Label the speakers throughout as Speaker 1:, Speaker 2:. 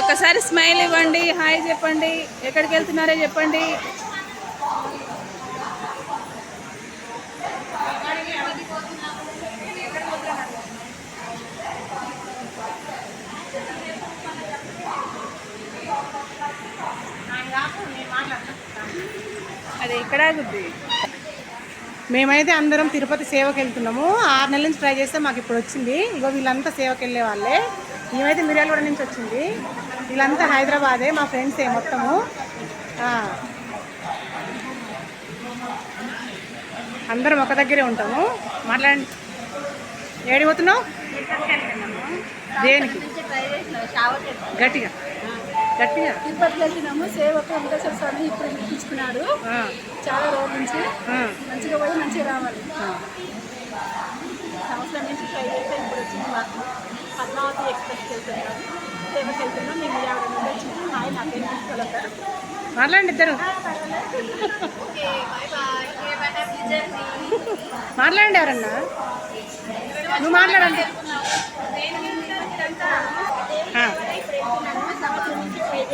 Speaker 1: ఒకసారి స్మైల్ ఇవ్వండి హాయ్ చెప్పండి ఎక్కడికి వెళ్తున్నారో చెప్పండి. అది ఎక్కడ ఆగుద్ది
Speaker 2: మేమైతే అందరం తిరుపతి సేవకి వెళ్తున్నాము ఆరు నెలల నుంచి ట్రై చేస్తే మాకు ఇప్పుడు వచ్చింది. ఇగో వీళ్ళంతా సేవకి వెళ్ళే. వాళ్ళే మేమైతే మిర్యాలగూడ నుంచి వచ్చింది. వీళ్ళంతా హైదరాబాదే మా ఫ్రెండ్సే మొత్తము. అందరం ఒక దగ్గరే ఉంటాము. మాట్లాడండి. ఏడి పోతున్నావు? దేనికి? గట్టిగా. గట్టిగా?
Speaker 1: తిరుపతికి వెళ్తున్నాము సేవకు వెంకటేశ్వర స్వామి ఇప్పుడు పిలిపించుకున్నాడు
Speaker 2: ఆ,
Speaker 1: చాలా రోజుల నుంచి. మంచిగా పోయి మంచిగా రావాలి. సంవత్సరం నుంచి ట్రై చేస్తే ఇప్పుడు వచ్చింది మాకు. పద్మావతి ఎక్స్ప్రెస్కి వెళ్తున్నాం సేవకి వెళ్తున్నాం మేము యాభై నుండి వచ్చినాం హాయ్ నా పేరు తీసుకోగలుగుతారు
Speaker 2: మాట్లాడండి ఇద్దరు. మాట్లాడండి. ఎవరన్నా? నువ్వు మాట్లాడండి ఆ,
Speaker 1: సంవత్సరం నుంచి ట్రై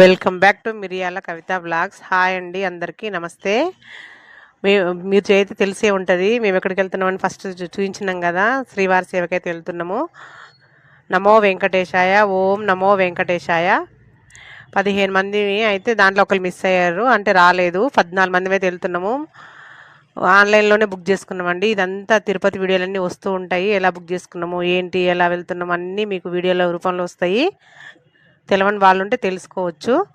Speaker 2: వెల్కమ్ బ్యాక్ టు మిరియాల కవిత బ్లాగ్స్ హాయ్ అండి అందరికీ నమస్తే. మీ మీరు చేతి తెలిసే ఉంటుంది. మేము ఎక్కడికి వెళ్తున్నామని ఫస్ట్ చూపించినాం కదా శ్రీవారి సేవకైతే వెళ్తున్నాము. నమో వెంకటేశాయ ఓం నమో వెంకటేశాయ. పదిహేను మంది అయితే దాంట్లో ఒకరు మిస్ అయ్యారు. అంటే రాలేదు. పద్నాలుగు మంది అయితే వెళ్తున్నాము. ఆన్లైన్లోనే బుక్ చేసుకున్నామండి. ఇదంతా తిరుపతి వీడియోలన్నీ వస్తూ ఉంటాయి. ఎలా బుక్ చేసుకున్నాము? ఏంటి? ఎలా వెళ్తున్నాము? అన్నీ మీకు వీడియోల రూపంలో వస్తాయి. తెలవని వాళ్ళు ఉంటే తెలుసుకోవచ్చు.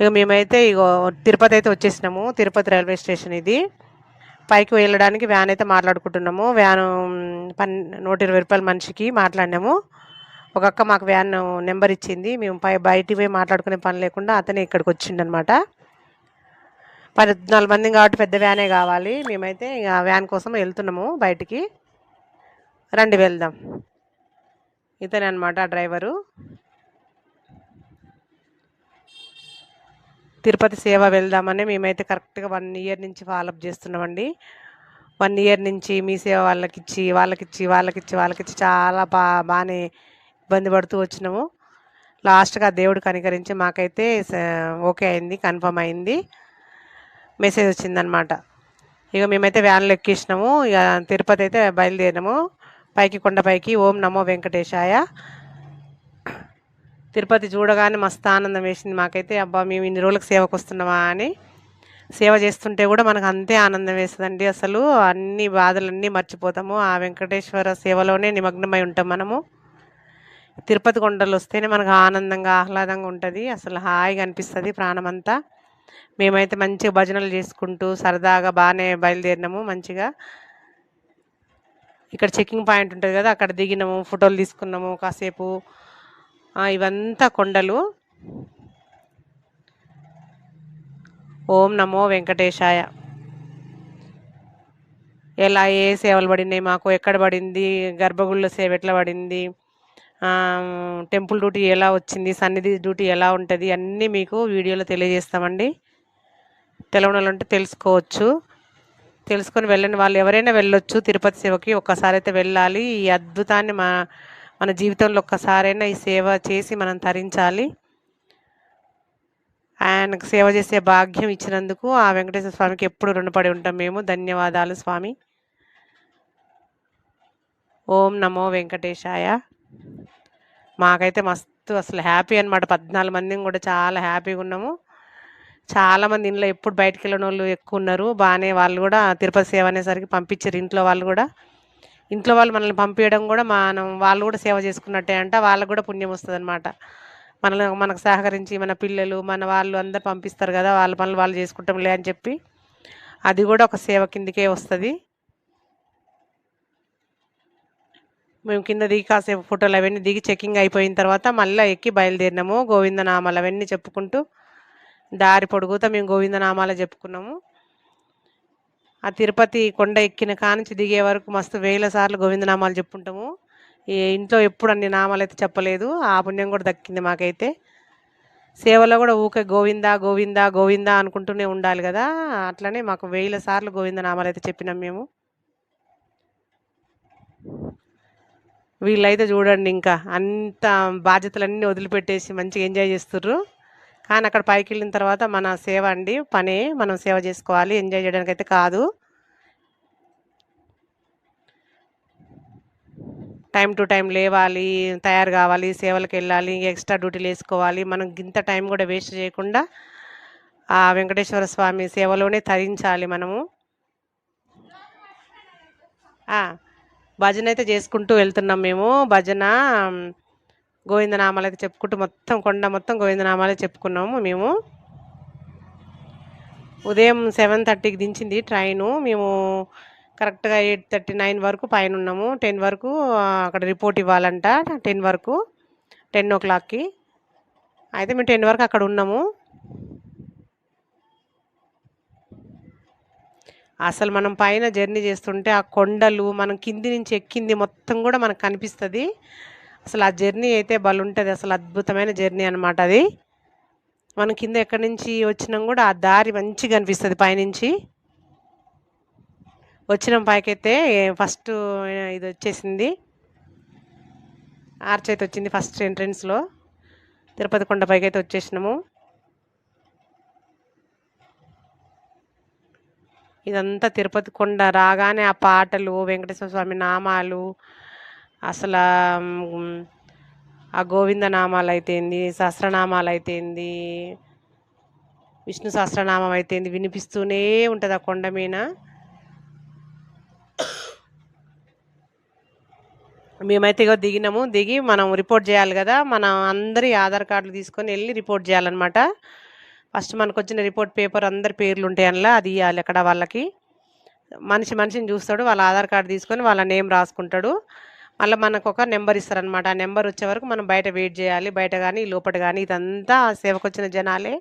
Speaker 2: ఇక మేమైతే ఇగో తిరుపతి అయితే వచ్చేసినాము. తిరుపతి రైల్వే స్టేషన్ ఇది. పైకి వెళ్ళడానికి వ్యాన్ అయితే మాట్లాడుకుంటున్నాము. వ్యాన్ పన్ నూట ఇరవై రూపాయల మనిషికి మాట్లాడినాము. ఒక అక్క మాకు వ్యాన్ నెంబర్ ఇచ్చింది. మేము పై బయటికి పోయి మాట్లాడుకునే పని లేకుండా అతనే ఇక్కడికి వచ్చిండనమాట. పద్నాలుగు మంది కాబట్టి పెద్ద వ్యానే కావాలి. మేమైతే ఇక వ్యాన్ కోసం వెళ్తున్నాము బయటికి. రండి వెళ్దాం. ఇతనే అనమాట డ్రైవరు. తిరుపతి సేవ వెళ్దామని మేమైతే కరెక్ట్గా వన్ ఇయర్ నుంచి ఫాలోఅప్ చేస్తున్నామండి. వన్ ఇయర్ నుంచి మీ సేవ వాళ్ళకి ఇచ్చి వాళ్ళకిచ్చి వాళ్ళకిచ్చి వాళ్ళకిచ్చి చాలా బా బాగానే ఇబ్బంది పడుతూ వచ్చినాము. లాస్ట్గా దేవుడు కనికరించి మాకైతే ఓకే అయింది కన్ఫర్మ్ అయింది. మెసేజ్ వచ్చిందనమాట ఇక మేమైతే వ్యాన్లో ఎక్కేసినాము. ఇక తిరుపతి అయితే బయలుదేరినాము. పైకి కొండపైకి ఓం నమో వెంకటేశాయ. తిరుపతి చూడగానే మస్తు ఆనందం వేసింది మాకైతే. అబ్బా మేము ఇన్ని రోజులకు సేవకు వస్తున్నామా అని. సేవ చేస్తుంటే కూడా మనకు అంతే ఆనందం వేస్తుందండి అసలు. అన్ని బాధలన్నీ మర్చిపోతాము. ఆ వెంకటేశ్వర సేవలోనే నిమగ్నమై ఉంటాం మనము. తిరుపతి కొండలు వస్తేనే మనకు ఆనందంగా ఆహ్లాదంగా ఉంటుంది. అసలు హాయిగా అనిపిస్తుంది ప్రాణమంతా. మేమైతే మంచిగా భజనలు చేసుకుంటూ సరదాగా బాగానే బయలుదేరినాము మంచిగా. ఇక్కడ చెకింగ్ పాయింట్ ఉంటుంది కదా అక్కడ దిగినాము ఫోటోలు తీసుకున్నాము కాసేపు. ఇవంతా కొండలు. ఓం నమో వెంకటేశాయ. ఎలా ఏ సేవలు పడినాయి మాకు ఎక్కడ పడింది గర్భగుళ్ళ సేవ ఎట్లా పడింది టెంపుల్ డ్యూటీ ఎలా వచ్చింది సన్నిధి డ్యూటీ ఎలా ఉంటుంది అన్నీ మీకు వీడియోలో తెలియజేస్తామండి. తెలవని ఉంటే తెలుసుకోవచ్చు. తెలుసుకొని వెళ్ళని వాళ్ళు ఎవరైనా వెళ్ళొచ్చు తిరుపతి సేవకి ఒక్కసారి అయితే వెళ్ళాలి. ఈ అద్భుతాన్ని మా మన జీవితంలో ఒక్కసారైనా ఈ సేవ చేసి మనం తరించాలి. ఆయనకు సేవ చేసే భాగ్యం ఇచ్చినందుకు ఆ వెంకటేశ్వర స్వామికి ఎప్పుడు రుణపడి ఉంటాం మేము. ధన్యవాదాలు స్వామి. ఓం నమో వెంకటేశాయ. మాకైతే మస్తు అసలు హ్యాపీ అనమాట పద్నాలుగు మందిని కూడా చాలా హ్యాపీగా ఉన్నాము. చాలామంది ఇంట్లో ఎప్పుడు బయటికి వెళ్ళిన వాళ్ళు ఎక్కువ ఉన్నారు బాగానే వాళ్ళు కూడా తిరుపతి సేవ అనేసరికి పంపించారు ఇంట్లో వాళ్ళు కూడా. ఇంట్లో వాళ్ళు మనల్ని పంపించడం కూడా మనం వాళ్ళు కూడా సేవ చేసుకున్నట్టే అంట. వాళ్ళకు కూడా పుణ్యం వస్తుంది అనమాట మనల్ని మనకు సహకరించి మన పిల్లలు మన వాళ్ళు అందరు పంపిస్తారు కదా. వాళ్ళ పనులు వాళ్ళు చేసుకుంటాంలే అని చెప్పి. అది కూడా ఒక సేవ కిందకే వస్తుంది. మేము కింద దిగి కాసేపు ఫోటోలు అవన్నీ దిగి చెకింగ్ అయిపోయిన తర్వాత మళ్ళీ ఎక్కి బయలుదేరినాము. గోవిందనామాలు అవన్నీ చెప్పుకుంటూ దారి పొడుగుతా మేము గోవిందనామాలు చెప్పుకున్నాము. ఆ తిరుపతి కొండ ఎక్కిన కానుంచి దిగే వరకు మస్తు వేల సార్లు గోవిందనామాలు చెప్పుకుంటాము ఇంట్లో ఎప్పుడు అన్ని నామాలు అయితే చెప్పలేదు. ఆ పుణ్యం కూడా దక్కింది మాకైతే. సేవలో కూడా ఊకే గోవిందా గోవిందా గోవిందా అనుకుంటూనే ఉండాలి కదా. అట్లనే మాకు వేల సార్లు గోవింద నామాలు అయితే చెప్పినాం మేము. వీళ్ళైతే చూడండి ఇంకా అంత బాధ్యతలన్నీ వదిలిపెట్టేసి మంచిగా ఎంజాయ్ చేస్తుర్రు. కానీ అక్కడ పైకి వెళ్ళిన తర్వాత మన సేవ అండి పనే. మనం సేవ చేసుకోవాలి ఎంజాయ్ చేయడానికి అయితే కాదు. టైం టు టైం లేవాలి తయారు కావాలి సేవలకు వెళ్ళాలి ఎక్స్ట్రా డ్యూటీలు వేసుకోవాలి. మనం ఇంత టైం కూడా వేస్ట్ చేయకుండా ఆ వెంకటేశ్వర స్వామి సేవలోనే తరించాలి మనము. ఆ, భజన అయితే చేసుకుంటూ వెళ్తున్నాం మేము. భజన గోవిందనామాలు అయితే చెప్పుకుంటూ మొత్తం కొండ మొత్తం గోవిందనామాలే చెప్పుకున్నాము మేము. ఉదయం సెవెన్ థర్టీకి దించింది ట్రైను. మేము కరెక్ట్గా ఎయిట్ థర్టీ నైన్ వరకు పైన ఉన్నాము. టెన్ వరకు అక్కడ రిపోర్ట్ ఇవ్వాలంట. టెన్ వరకు టెన్ ఓ క్లాక్కి. అయితే మేము టెన్ వరకు అక్కడ ఉన్నాము. అసలు మనం పైన జర్నీ చేస్తుంటే ఆ కొండలు మనం కింది నుంచి ఎక్కింది మొత్తం కూడా మనకు కనిపిస్తుంది. అసలు ఆ జర్నీ అయితే ఉంటుంది అసలు అద్భుతమైన జర్నీ అనమాట అది. మనం కింద ఎక్కడి నుంచి వచ్చినాం కూడా ఆ దారి మంచిగా అనిపిస్తుంది పైనుంచి. వచ్చినాం పైకైతే ఫస్ట్ ఇది వచ్చేసింది. ఆర్చ్ అయితే వచ్చింది ఫస్ట్ ఎంట్రన్స్లో. తిరుపతి కొండ పైకి అయితే వచ్చేసినాము. ఇదంతా తిరుపతి కొండ రాగానే ఆ పాటలు వెంకటేశ్వర స్వామి నామాలు అసలు ఆ గోవింద నామాలు అయితేంది సహస్రనామాలు అయితేంది విష్ణు సహస్రనామం అయితేంది వినిపిస్తూనే ఉంటుంది ఆ కొండ మీద. మేమైతే ఇగో దిగినాము. దిగి మనం రిపోర్ట్ చేయాలి కదా. మనం అందరి ఆధార్ కార్డులు తీసుకొని వెళ్ళి రిపోర్ట్ చేయాలన్నమాట. ఫస్ట్ మనకు వచ్చిన రిపోర్ట్ పేపర్ అందరి పేర్లు ఉంటాయి అందులో అది ఇవ్వాలి అక్కడ వాళ్ళకి. మనిషి మనిషిని చూస్తాడు వాళ్ళ ఆధార్ కార్డు తీసుకొని వాళ్ళ నేమ్ రాసుకుంటాడు. మళ్ళీ మనకు ఒక నెంబర్ ఇస్తారనమాట ఆ నెంబర్ వచ్చే వరకు మనం బయట వెయిట్ చేయాలి. బయట కానీ లోపల కానీ ఇదంతా సేవకు వచ్చిన జనాలే.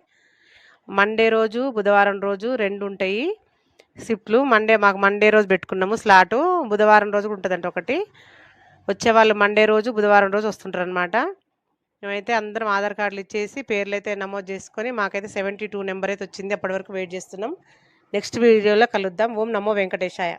Speaker 2: మండే రోజు బుధవారం రోజు రెండు ఉంటాయి షిఫ్ట్లు. మండే మాకు మండే రోజు పెట్టుకున్నాము స్లాటు. బుధవారం రోజు ఉంటుందంట ఒకటి. వచ్చే వాళ్ళు మండే రోజు బుధవారం రోజు వస్తుంటారు అనమాట మేమైతే అందరం ఆధార్ కార్డులు ఇచ్చేసి పేర్లు అయితే నమోదు చేసుకొని మాకైతే సెవెంటీ టూ నెంబర్ అయితే వచ్చింది. అప్పటి వరకు వెయిట్ చేస్తున్నాం. నెక్స్ట్ వీడియోలో కలుద్దాం. ఓం నమో వెంకటేశాయ.